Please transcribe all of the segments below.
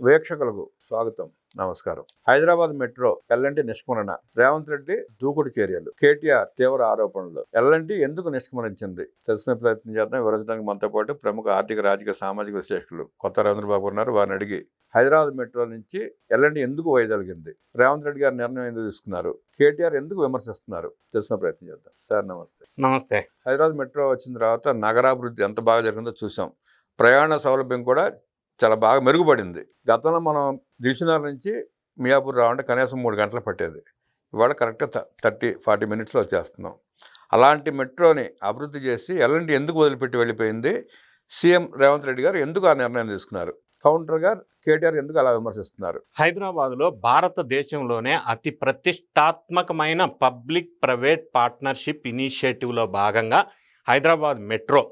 వీక్షకులకు స్వాగతం. నమస్కారం. హైదరాబాద్ మెట్రో ఎల్ఎన్టీ నిష్క్రమణ రేవంత్ రెడ్డి దూకుడు చర్యలు కేటీఆర్ తీవ్ర ఆరోపణలు. ఎల్ఎన్టీ ఎందుకు నిష్క్రమణించింది? తెలుసుకునే ప్రయత్నం చేద్దాం. వివరించడానికి మనతో పాటు ప్రముఖ ఆర్థిక రాజకీయ సామాజిక విశ్లేషకులు కొత్త రవీంద్రబాబు ఉన్నారు. వారిని అడిగి హైదరాబాద్ మెట్రో నుంచి ఎల్ఎన్టీ ఎందుకు వైదొలిగింది? రేవంత్ రెడ్డి గారి నిర్ణయం ఎందుకు తీసుకున్నారు? కేటీఆర్ ఎందుకు విమర్శిస్తున్నారు? తెలుసుకునే ప్రయత్నం చేద్దాం. సార్ నమస్తే. నమస్తే. హైదరాబాద్ మెట్రో వచ్చిన తర్వాత నగరాభివృద్ధి ఎంత బాగా జరిగిందో చూసాం ప్రయాణ సౌలభ్యం కూడా చాలా బాగా మెరుగుపడింది. గతంలో మనం దిల్సునగర్ నుంచి మియాపూర్ రావాలంటే కనీసం మూడు గంటలు పట్టేది. ఇవాళ కరెక్ట్గా థర్టీ ఫార్టీ మినిట్స్లో వచ్చేస్తున్నాం. అలాంటి మెట్రోని అభివృద్ధి చేసి ఎల్ఎన్టీ ఎందుకు వదిలిపెట్టి వెళ్ళిపోయింది? సీఎం రేవంత్ రెడ్డి గారు ఎందుకు ఆ నిర్ణయం తీసుకున్నారు? కౌంటర్గా కేటీఆర్ ఎందుకు అలా విమర్శిస్తున్నారు? హైదరాబాద్లో భారతదేశంలోనే అతి ప్రతిష్టాత్మకమైన పబ్లిక్ ప్రైవేట్ పార్ట్నర్షిప్ ఇనిషియేటివ్లో భాగంగా హైదరాబాద్ మెట్రో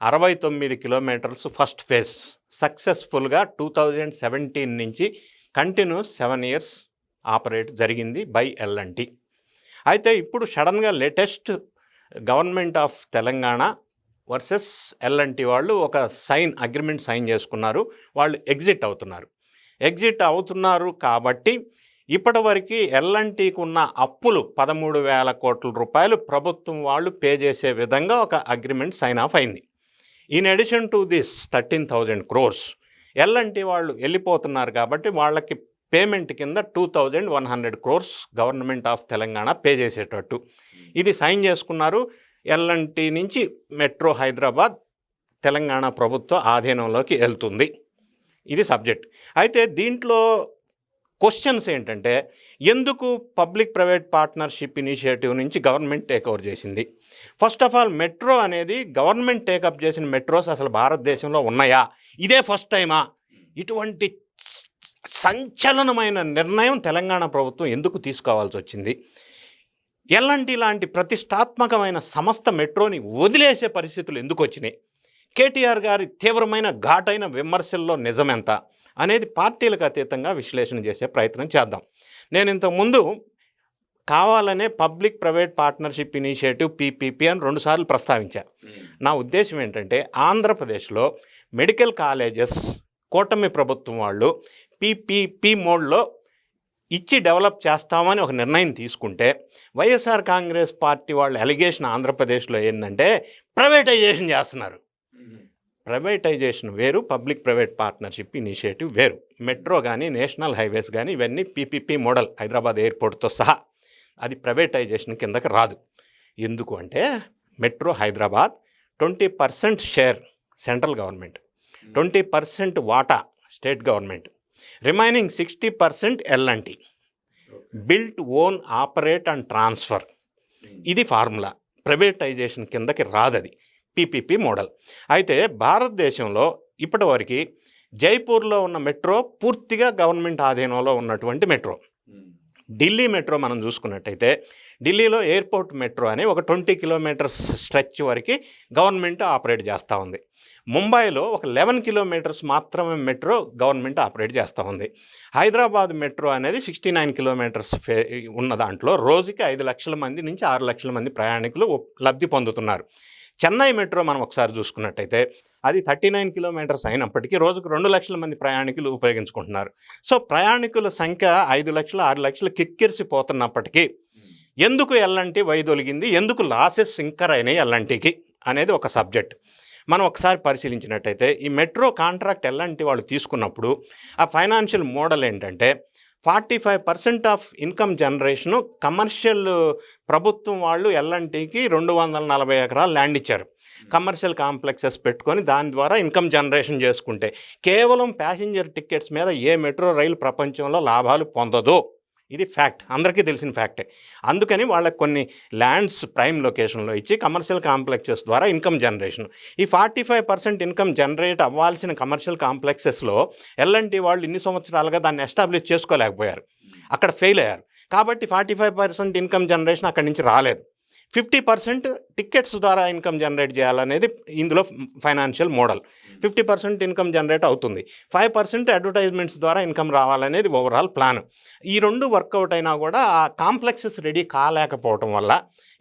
అరవై తొమ్మిది కిలోమీటర్స్ ఫస్ట్ ఫేజ్. సక్సెస్ఫుల్గా టూ థౌజండ్ సెవెంటీన్ నుంచి కంటిన్యూ సెవెన్ ఇయర్స్ ఆపరేట్ జరిగింది బై ఎల్ఎన్టీ అయితే ఇప్పుడు సడన్గా latest government of Telangana versus L N T వాళ్ళు ఒక సైన్ అగ్రిమెంట్ సైన్ చేసుకున్నారు. వాళ్ళు ఎగ్జిట్ అవుతున్నారు. ఎగ్జిట్ అవుతున్నారు కాబట్టి ఇప్పటివరకు ఎల్ఎన్టీకి ఉన్న అప్పులు పదమూడు వేల కోట్ల రూపాయలు ప్రభుత్వం వాళ్ళు పే చేసే విధంగా ఒక అగ్రిమెంట్ సైన్ ఆఫ్ అయింది. In addition to this thirteen thousand crores L N T వాళ్ళు వెళ్ళిపోతున్నారు కాబట్టి వాళ్ళకి పేమెంట్ కింద two thousand one hundred crores government of Telangana pay చేసేటట్టు. ఇది సైన్ చేసుకున్నారు. ఎల్ఎన్టీ నుంచి మెట్రో హైదరాబాద్ తెలంగాణ ప్రభుత్వ ఆధీనంలోకి వెళ్తుంది. ఇది సబ్జెక్ట్ అయితే దీంట్లో క్వశ్చన్స్ ఏంటంటే ఎందుకు పబ్లిక్ ప్రైవేట్ పార్ట్నర్షిప్ ఇనిషియేటివ్ నుంచి గవర్నమెంట్ టేక్ ఓవర్ చేసింది? ఫస్ట్ ఆఫ్ ఆల్ మెట్రో అనేది గవర్నమెంట్ టేకప్ చేసిన మెట్రోస్ అసలు భారతదేశంలో ఉన్నాయా? ఇదే ఫస్ట్ టైమా ఇటువంటి సంచలనమైన నిర్ణయం తెలంగాణ ప్రభుత్వం ఎందుకు తీసుకోవాల్సి వచ్చింది? ఎలాంటి లాంటి ప్రతిష్టాత్మకమైన సంస్థ మెట్రోని వదిలేసే పరిస్థితులు ఎందుకు వచ్చినాయి? కేటీఆర్ గారి తీవ్రమైన ఘాటైన విమర్శల్లో నిజమెంత? అనేది పార్టీలకు అతీతంగా విశ్లేషణ చేసే ప్రయత్నం చేద్దాం. నేను ఇంతకుముందు కావాలనే public private partnership initiative PPP అని రెండుసార్లు ప్రస్తావించా నా ఉద్దేశం ఏంటంటే ఆంధ్రప్రదేశ్లో మెడికల్ కాలేజెస్ కూటమి ప్రభుత్వం వాళ్ళు పీపీపీ మోడ్లో ఇచ్చి డెవలప్ చేస్తామని ఒక నిర్ణయం తీసుకుంటే వైఎస్ఆర్ కాంగ్రెస్ పార్టీ వాళ్ళు ఎలిగేషన్ ఆంధ్రప్రదేశ్లో ఏంటంటే ప్రైవేటైజేషన్ చేస్తున్నారు. ప్రైవేటైజేషన్ వేరు పబ్లిక్ ప్రైవేట్ పార్ట్నర్షిప్ ఇనిషియేటివ్ వేరు. మెట్రో కానీ నేషనల్ హైవేస్ కానీ ఇవన్నీ పీపీపీ మోడల్ హైదరాబాద్ ఎయిర్పోర్ట్తో సహా. అది ప్రైవేటైజేషన్ కిందకి రాదు. ఎందుకు అంటే metro Hyderabad twenty percent share central government twenty percent వాటా state government remaining sixty percent L N T built own operate and transfer. ఇది ఫార్ములా. ప్రైవేటైజేషన్ కిందకి రాదది. PPP model. అయితే భారతదేశంలో ఇప్పటివరకు జైపూర్లో ఉన్న మెట్రో పూర్తిగా గవర్నమెంట్ ఆధీనంలో ఉన్నటువంటి మెట్రో. ఢిల్లీ మెట్రో మనం చూసుకున్నట్టయితే ఢిల్లీలో ఎయిర్పోర్ట్ మెట్రో అని ఒక ట్వంటీ కిలోమీటర్స్ స్ట్రెచ్ వరకు గవర్నమెంట్ ఆపరేట్ చేస్తూ ఉంది. ముంబైలో ఒక లెవెన్ కిలోమీటర్స్ మాత్రమే మెట్రో గవర్నమెంట్ ఆపరేట్ చేస్తూ ఉంది. హైదరాబాద్ మెట్రో అనేది సిక్స్టీ నైన్ కిలోమీటర్స్ ఫే ఉన్న దాంట్లో రోజుకి ఐదు లక్షల మంది నుంచి ఆరు లక్షల మంది ప్రయాణికులు లబ్ధి పొందుతున్నారు. చెన్నై మెట్రో మనం ఒకసారి చూసుకున్నట్టయితే అది థర్టీ నైన్ కిలోమీటర్స్ అయినప్పటికీ రోజుకు రెండు లక్షల మంది ప్రయాణికులు ఉపయోగించుకుంటున్నారు. సో ప్రయాణికుల సంఖ్య ఐదు లక్షలు ఆరు లక్షలు కిక్కిరిసిపోతున్నప్పటికీ ఎందుకు ఎల్లంటి వైదొలిగింది? ఎందుకు లాసెస్ ఇంకర్ అయినాయి ఎల్లంటికి అనేది ఒక సబ్జెక్ట్. మనం ఒకసారి పరిశీలించినట్టయితే ఈ మెట్రో కాంట్రాక్ట్ ఎల్లంటి వాళ్ళు తీసుకున్నప్పుడు ఆ ఫైనాన్షియల్ మోడల్ ఏంటంటే forty five percent of income generation commercial ప్రభుత్వం వాళ్ళు ఎల్ఎన్టీకి రెండు వందల నలభై ఎకరాలు ల్యాండ్ ఇచ్చారు. కమర్షియల్ కాంప్లెక్సెస్ పెట్టుకొని దాని ద్వారా ఇన్కమ్ జనరేషన్ చేసుకుంటే కేవలం ప్యాసింజర్ టికెట్స్ మీద ఏ మెట్రో రైలు ప్రపంచంలో లాభాలు పొందదు. ఇది ఫ్యాక్ట్. అందరికీ తెలిసిన ఫ్యాక్టే. అందుకని వాళ్ళకి కొన్ని ల్యాండ్స్ ప్రైమ్ లొకేషన్లో ఇచ్చి కమర్షియల్ కాంప్లెక్సెస్ ద్వారా ఇన్కమ్ జనరేషన్. ఈ forty five percent income generate అవ్వాల్సిన కమర్షియల్ కాంప్లెక్సెస్లో ఎల్ఎన్టీ వాళ్ళు ఇన్ని సంవత్సరాలుగా దాన్ని ఎస్టాబ్లిష్ చేసుకోలేకపోయారు. అక్కడ ఫెయిల్ అయ్యారు. కాబట్టి forty five percent income generation అక్కడి నుంచి రాలేదు. ఫిఫ్టీ పర్సెంట్ టికెట్స్ ద్వారా ఇన్కమ్ జనరేట్ చేయాలనేది ఇందులో financial model. Fifty percent income generate అవుతుంది. ఫైవ్ పర్సెంట్ అడ్వర్టైజ్మెంట్స్ ద్వారా ఇన్కమ్ రావాలనేది ఓవరాల్ ప్లాన్. ఈ రెండు వర్కౌట్ అయినా కూడా ఆ కాంప్లెక్సెస్ రెడీ కాలేకపోవటం వల్ల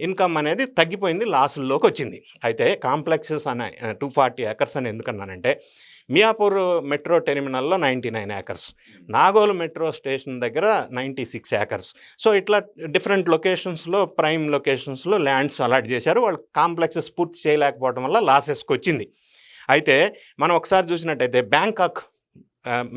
ఇన్కమ్ అనేది తగ్గిపోయింది లాసుల్లోకి వచ్చింది. అయితే కాంప్లెక్సెస్ అనే టూ ఫార్టీ ఏకర్స్ అని ఎందుకన్నానంటే Miyapur metro టెర్మినల్లో ninety nine acres. Nagole metro station దగ్గర నైంటీ సిక్స్ ఏకర్స్. సో ఇట్లా డిఫరెంట్ లొకేషన్స్లో ప్రైమ్ లొకేషన్స్లో ల్యాండ్స్ అలాట్ చేశారు. వాళ్ళు కాంప్లెక్సెస్ పూర్తి చేయలేకపోవడం వల్ల లాసెస్కి వచ్చింది అయితే మనం ఒకసారి చూసినట్టయితే Bangkok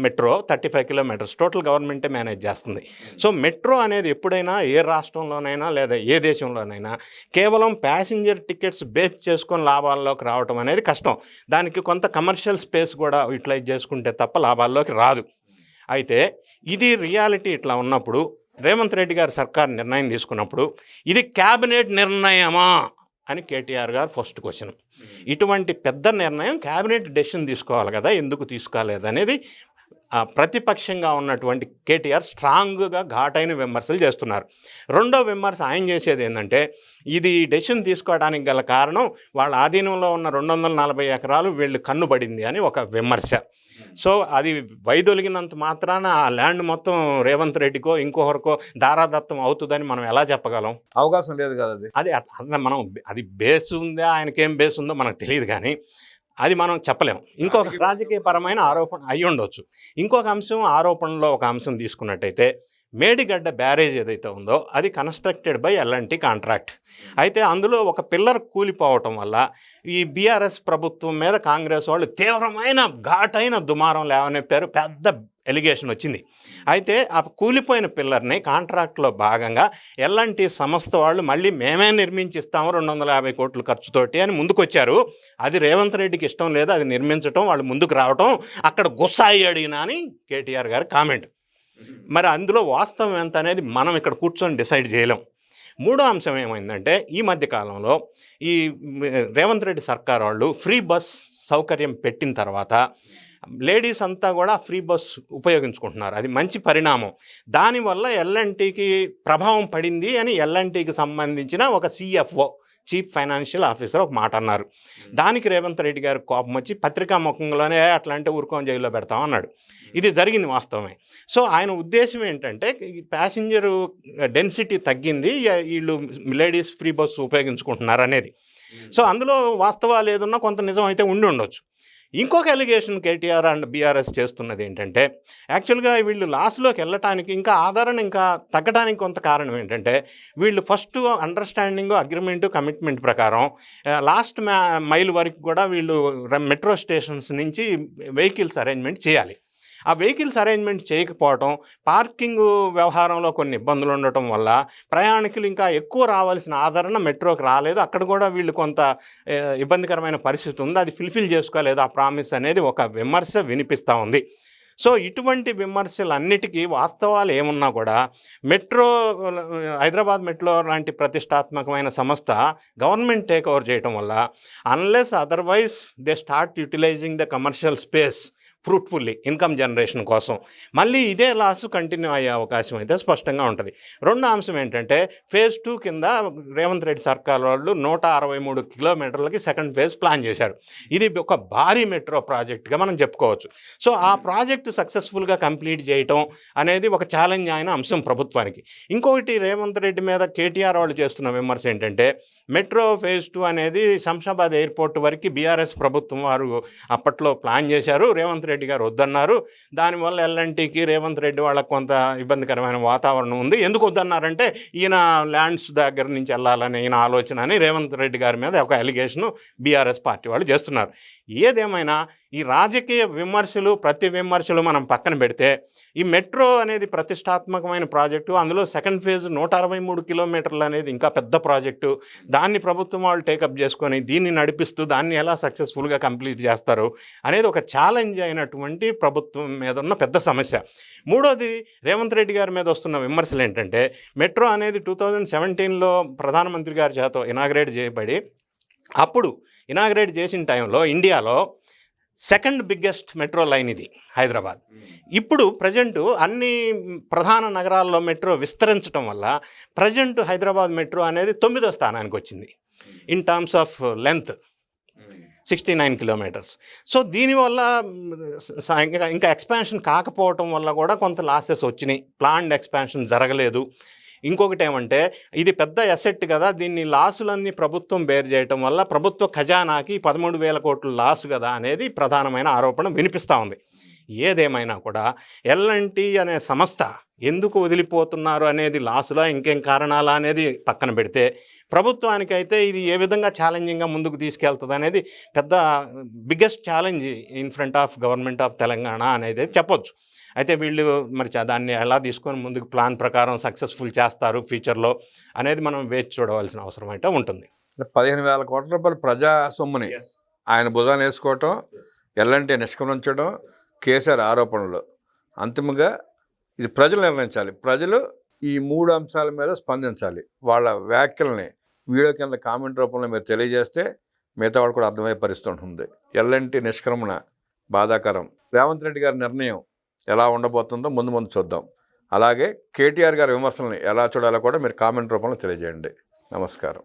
metro thirty five kilometres total గవర్నమెంటే మేనేజ్ చేస్తుంది. సో మెట్రో అనేది ఎప్పుడైనా ఏ రాష్ట్రంలోనైనా లేదా ఏ దేశంలోనైనా కేవలం ప్యాసింజర్ టికెట్స్ బేస్ చేసుకొని లాభాల్లోకి రావటం అనేది కష్టం. దానికి కొంత కమర్షియల్ స్పేస్ కూడా యూటిలైజ్ చేసుకుంటే తప్ప లాభాల్లోకి రాదు. అయితే ఇది రియాలిటీ ఇట్లా ఉన్నప్పుడు రేవంత్ రెడ్డి గారు సర్కార్ నిర్ణయం తీసుకున్నప్పుడు ఇది క్యాబినెట్ నిర్ణయమా? అని కేటీఆర్ గారు ఫస్ట్ క్వశ్చన్. ఇటువంటి పెద్ద నిర్ణయం క్యాబినెట్ డెసిషన్ తీసుకోవాలి కదా ఎందుకు తీసుకోలేదనేది ప్రతిపక్షంగా ఉన్నటువంటి కేటీఆర్ స్ట్రాంగ్గా ఘాటైన విమర్శలు చేస్తున్నారు. రెండో విమర్శ ఆయన చేసేది ఏంటంటే ఇది డెసిషన్ తీసుకోవడానికి గల కారణం వాళ్ళ ఆధీనంలో ఉన్న రెండు వందల నలభై ఎకరాలు వీళ్ళు కన్నుబడింది అని ఒక విమర్శ. సో అది వైదొలిగినంత మాత్రాన ఆ ల్యాండ్ మొత్తం రేవంత్ రెడ్డికో ఇంకొకరికో దారాదత్తం అవుతుందని మనం ఎలా చెప్పగలం? అవకాశం లేదు కదా అది? అది అట్- అట్లా మనం అది బేస్ ఉందా ఆయనకేం బేస్ ఉందో మనకు తెలియదు కానీ అది మనం చెప్పలేం. ఇంకొక రాజకీయపరమైన ఆరోపణ అయి ఉండొచ్చు ఇంకొక అంశం ఆరోపణలో ఒక అంశం తీసుకున్నట్టయితే మేడిగడ్డ బ్యారేజ్ ఏదైతే ఉందో అది కన్స్ట్రక్టెడ్ బై ఎల్ఎన్టీ కాంట్రాక్ట్. అయితే అందులో ఒక పిల్లర్ కూలిపోవటం వల్ల ఈ బీఆర్ఎస్ ప్రభుత్వం మీద కాంగ్రెస్ వాళ్ళు తీవ్రమైన ఘాటైన దుమారం లేవనెప్పారు. పెద్ద ఎలిగేషన్ వచ్చింది. అయితే ఆ కూలిపోయిన పిల్లర్ని కాంట్రాక్ట్లో భాగంగా ఎల్ఎన్టీ సంస్థ వాళ్ళు మళ్ళీ మేమే నిర్మించిస్తాము రెండు వందల యాభై కోట్ల ఖర్చుతోటి అని ముందుకొచ్చారు. అది రేవంత్ రెడ్డికి ఇష్టం లేదు అది నిర్మించటం వాళ్ళు ముందుకు రావటం అక్కడ గుస్సాయి అడిగినా అని కేటీఆర్ గారి కామెంట్. మరి అందులో వాస్తవం ఎంత అనేది మనం ఇక్కడ కూర్చొని డిసైడ్ చేయలేం. మూడో అంశం ఏమైందంటే ఈ మధ్య కాలంలో ఈ రేవంత్ రెడ్డి సర్కార్ వాళ్ళు ఫ్రీ బస్ సౌకర్యం పెట్టిన తర్వాత లేడీస్ అంతా కూడా ఫ్రీ బస్ ఉపయోగించుకుంటున్నారు. అది మంచి పరిణామం. దానివల్ల ఎల్ఎన్టీకి ప్రభావం పడింది అని ఎల్ఎన్టీకి సంబంధించిన ఒక సిఎఫ్ఓ చీఫ్ ఫైనాన్షియల్ ఆఫీసర్ ఒక మాట అన్నారు. దానికి రేవంత్ రెడ్డి గారు కోపం వచ్చి పత్రికా ముఖంలోనే "ఏ, అట్లా అంటే ఊరుకోని జైల్లో పెడతాం అన్నాడు. ఇది జరిగింది వాస్తవమే. సో ఆయన ఉద్దేశం ఏంటంటే ప్యాసింజర్ డెన్సిటీ తగ్గింది వీళ్ళు లేడీస్ ఫ్రీ బస్సు ఉపయోగించుకుంటున్నారు అనేది. సో అందులో వాస్తవాలు ఏదన్నా కొంత నిజం అయితే ఉండి ఉండొచ్చు. ఇంకొక ఎలిగేషన్ కేటీఆర్ అండ్ బీఆర్ఎస్ చేస్తున్నది ఏంటంటే యాక్చువల్గా వీళ్ళు లాస్ట్లోకి వెళ్ళటానికి ఇంకా ఆదరణ ఇంకా తగ్గడానికి కొంత కారణం ఏంటంటే వీళ్ళు ఫస్ట్ అండర్స్టాండింగ్ అగ్రిమెంట్ కమిట్మెంట్ ప్రకారం లాస్ట్ మ్యా మైల్ వరకు కూడా వీళ్ళు మెట్రో స్టేషన్స్ నుంచి వెహికల్స్ అరేంజ్మెంట్ చేయాలి. ఆ వెహికల్స్ అరేంజ్మెంట్ చేయకపోవటం పార్కింగ్ వ్యవహారంలో కొన్ని ఇబ్బందులు ఉండటం వల్ల ప్రయాణికులు ఇంకా ఎక్కువ రావాల్సిన ఆదరణ మెట్రోకి రాలేదు. అక్కడ కూడా వీళ్ళు కొంత ఇబ్బందికరమైన పరిస్థితి ఉంది. అది ఫిల్ఫిల్ చేసుకోలేదు. ఆ ప్రామిస్ అనేది ఒక విమర్శ వినిపిస్తూ ఉంది. సో ఇటువంటి విమర్శలన్నిటికీ వాస్తవాలు ఏమున్నా కూడా మెట్రో హైదరాబాద్ మెట్రో లాంటి ప్రతిష్టాత్మకమైన సంస్థ గవర్నమెంట్ టేక్ ఓవర్ చేయటం వల్ల unless otherwise they start utilising the commercial space fruitfully income generation కోసం. మళ్ళీ ఇదే లాస్ కంటిన్యూ అయ్యే అవకాశం అయితే స్పష్టంగా ఉంటుంది. రెండో అంశం ఏంటంటే ఫేజ్ టూ కింద రేవంత్ రెడ్డి సర్కార్ వాళ్ళు నూట అరవై మూడు కిలోమీటర్లకి సెకండ్ ఫేజ్ ప్లాన్ చేశారు. ఇది ఒక భారీ మెట్రో ప్రాజెక్ట్గా మనం చెప్పుకోవచ్చు. సో ఆ ప్రాజెక్ట్ సక్సెస్ఫుల్గా కంప్లీట్ చేయటం అనేది ఒక ఛాలెంజ్ అయిన అంశం ప్రభుత్వానికి. ఇంకొకటి రేవంత్ రెడ్డి మీద కేటీఆర్ వాళ్ళు చేస్తున్న విమర్శ ఏంటంటే మెట్రో ఫేజ్ టూ అనేది శంషాబాద్ ఎయిర్పోర్ట్ వరకు బీఆర్ఎస్ ప్రభుత్వం వారు అప్పట్లో ప్లాన్ చేశారు. రేవంత్ రెడ్డి గారు వద్దన్నారు. దానివల్ల ఎల్ఎన్టీకి రేవంత్ రెడ్డి వాళ్ళకు కొంత ఇబ్బందికరమైన వాతావరణం ఉంది. ఎందుకు వద్దన్నారంటే ఈయన ల్యాండ్స్ దగ్గర నుంచి వెళ్ళాలని ఈయన ఆలోచన అని రేవంత్ రెడ్డి గారి మీద ఒక అలిగేషను బీఆర్ఎస్ పార్టీ వాళ్ళు చేస్తున్నారు. ఏదేమైనా ఈ రాజకీయ విమర్శలు ప్రతి విమర్శలు మనం పక్కన పెడితే ఈ మెట్రో అనేది ప్రతిష్టాత్మకమైన ప్రాజెక్టు. అందులో సెకండ్ ఫేజ్ నూట అరవై మూడు కిలోమీటర్లు అనేది ఇంకా పెద్ద ప్రాజెక్టు. దాన్ని ప్రభుత్వం వాళ్ళు టేకప్ చేసుకొని దీన్ని నడిపిస్తూ దాన్ని ఎలా సక్సెస్ఫుల్గా కంప్లీట్ చేస్తారు అనేది ఒక ఛాలెంజ్ అయినటువంటి ప్రభుత్వం మీద ఉన్న పెద్ద సమస్య. మూడోది రేవంత్ రెడ్డి గారి మీద వస్తున్న విమర్శలు ఏంటంటే మెట్రో అనేది టూ థౌజండ్ సెవెంటీన్లో ప్రధానమంత్రి గారి చేత ఇనాగ్రేట్ చేయబడి అప్పుడు ఇనాగ్రేట్ చేసిన టైంలో ఇండియాలో సెకండ్ బిగ్గెస్ట్ మెట్రో లైన్ ఇది హైదరాబాద్. ఇప్పుడు ప్రజెంట్ అన్ని ప్రధాన నగరాల్లో మెట్రో విస్తరించడం వల్ల ప్రజెంట్ హైదరాబాద్ మెట్రో అనేది తొమ్మిదో స్థానానికి వచ్చింది in terms of length sixty nine kilometres. So దీనివల్ల ఇంకా ఇంకా ఎక్స్పాన్షన్ కాకపోవటం వల్ల కూడా కొంత లాసెస్ వచ్చినాయి. ప్లాన్డ్ ఎక్స్పాన్షన్ జరగలేదు. ఇంకొకటి ఏమంటే ఇది పెద్ద అసెట్ కదా దీన్ని లాసులన్నీ ప్రభుత్వం బేర్ చేయటం వల్ల ప్రభుత్వ ఖజానాకి పదమూడు వేల కోట్ల లాస్ కదా అనేది ప్రధానమైన ఆరోపణ వినిపిస్తూ ఉంది. ఏదేమైనా కూడా ఎల్ఎన్టీ అనే సంస్థ ఎందుకు వదిలిపోతున్నారు అనేది లాసులా ఇంకేం కారణాలా అనేది పక్కన పెడితే ప్రభుత్వానికైతే ఇది ఏ విధంగా ఛాలెంజింగ్గా ముందుకు తీసుకెళ్తుంది అనేది పెద్ద biggest challenge in front of government of Telangana అనేది చెప్పొచ్చు. అయితే వీళ్ళు మరి దాన్ని ఎలా తీసుకొని ముందుకు ప్లాన్ ప్రకారం సక్సెస్ఫుల్ చేస్తారు ఫ్యూచర్లో అనేది మనం వేచి చూడవలసిన అవసరం అయితే ఉంటుంది. పదిహేను వేల కోట్ల రూపాయలు ప్రజా సొమ్ముని ఆయన భుజాన్ని వేసుకోవటం ఎల్లంటి నిష్క్రమించడం కేసీఆర్ ఆరోపణలు. అంతిమంగా ఇది ప్రజలు నిర్ణయించాలి. ప్రజలు ఈ మూడు అంశాల మీద స్పందించాలి. వాళ్ళ వ్యాఖ్యల్ని వీడియో కింద కామెంట్ రూపంలో మీరు తెలియజేస్తే మిగతా వాళ్ళు కూడా అర్థమయ్యే పరిస్థితి ఉంటుంది. ఎల్లంటి నిష్క్రమణ బాధాకరం. రేవంత్ రెడ్డి గారి నిర్ణయం ఎలా ఉండబోతుందో ముందు ముందు చూద్దాం. అలాగే కేటీఆర్ గారి విమర్శల్ని ఎలా చూడాలో కూడా మీరు కామెంట్ రూపంలో తెలియజేయండి. నమస్కారం.